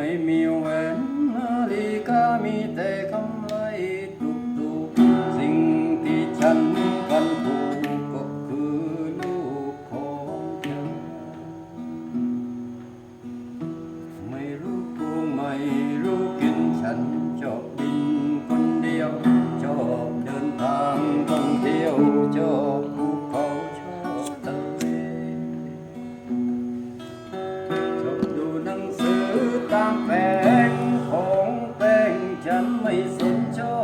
ไม่มีแหวนนาฬิกามีแต่คำ ฉันไม่สนชอ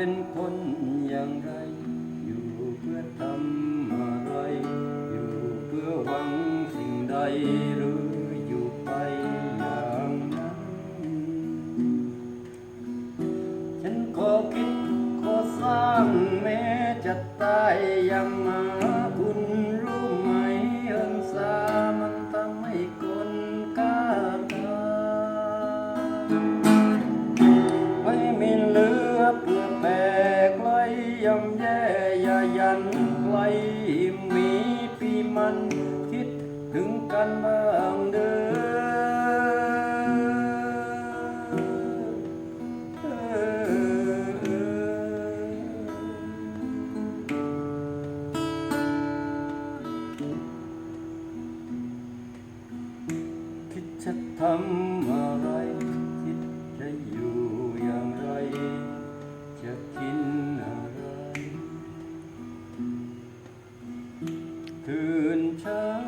เป็นคนอย่างไร อยู่เพื่อทำอะไร อยู่เพื่อหวังสิ่งใดหรืออยู่ไปอย่างนั้นฉันขอคิดขอสร้างแม้จะตายยังไง อย่ายันไกลมีปีมันคิดถึงกันบ้างเด้อคิดจะทำ Georgia.